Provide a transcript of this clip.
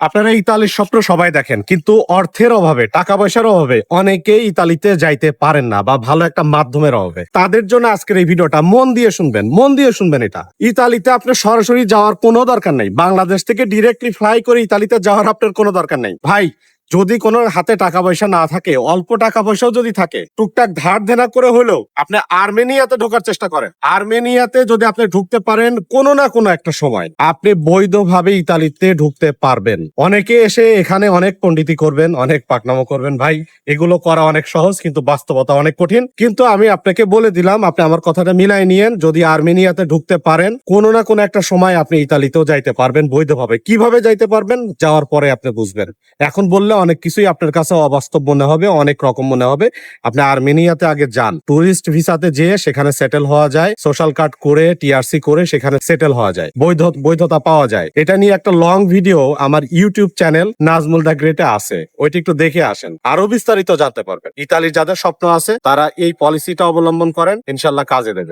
আপনারা ইতালির স্বপ্ন সবাই দেখেন, কিন্তু অর্থের অভাবে টাকা পয়সার অভাবে অনেকেই ইতালিতে যাইতে পারেন না বা ভালো একটা মাধ্যমের অভাবে। তাদের জন্য আজকের এই ভিডিওটা মন দিয়ে শুনবেন, মন দিয়ে শুনবেন এটা। ইতালিতে আপনার সরাসরি যাওয়ার কোনো দরকার নেই। বাংলাদেশ থেকে ডিরেক্টলি ফ্লাই করে ইতালিতে যাওয়ার আপনার কোনো দরকার নেই। ভাই যদি কোনো হাতে টাকা পয়সা না থাকে, অল্প টাকা পয়সাও যদি থাকে, টুকটাক ধার দেনা করে হলেও আপনি আর্মেনিয়াতে ঢোকার চেষ্টা করেন। আর্মেনিয়াতে যদি আপনি ঢুকতে পারেন, কোনো না কোনো একটা সময় আপনি বৈধভাবে ইতালিতে ঢুকতে পারবেন। অনেকে এসে এখানে অনেক পণ্ডিতি করবেন, অনেক পাকনামো করবেন, ভাই, এগুলো করা অনেক সহজ, কিন্তু বাস্তবতা অনেক কঠিন। কিন্তু আমি আপনাকে বলে দিলাম, আপনি আমার কথাটা মিলাই নিয়েন, যদি আর্মেনিয়াতে ঢুকতে পারেন, কোনো না কোনো একটা সময় আপনি ইতালিতেও যাইতে পারবেন বৈধভাবে। কীভাবে যাইতে পারবেন? যাওয়ার পরে আপনি বুঝবেন। এখন বললে অনেক কিছুই আপনার কাছে অবাস্তব মনে হবে, অনেক রকম মনে হবে। আপনি আর্মেনিয়াতে আগে যান। টুরিস্ট ভিসাতে যেয়ে সেখানে সেটেল হওয়া যায়, সোশ্যাল কার্ড করে টিআরসি করে সেখানে সেটেল হওয়া যায়, বৈধ, বৈধতা পাওয়া যায়। এটা নিয়ে একটা লং ভিডিও আমার ইউটিউব চ্যানেল নাজমুল দা গ্রেটে আছে। ওইটা একটু দেখে আসেন। আরও বিস্তারিত জানতে পারবেন। ইতালির যাদের স্বপ্ন আছে, তারা এই পলিসিটা অবলম্বন করেন। ইনশাল্লাহ কাজে দেবে।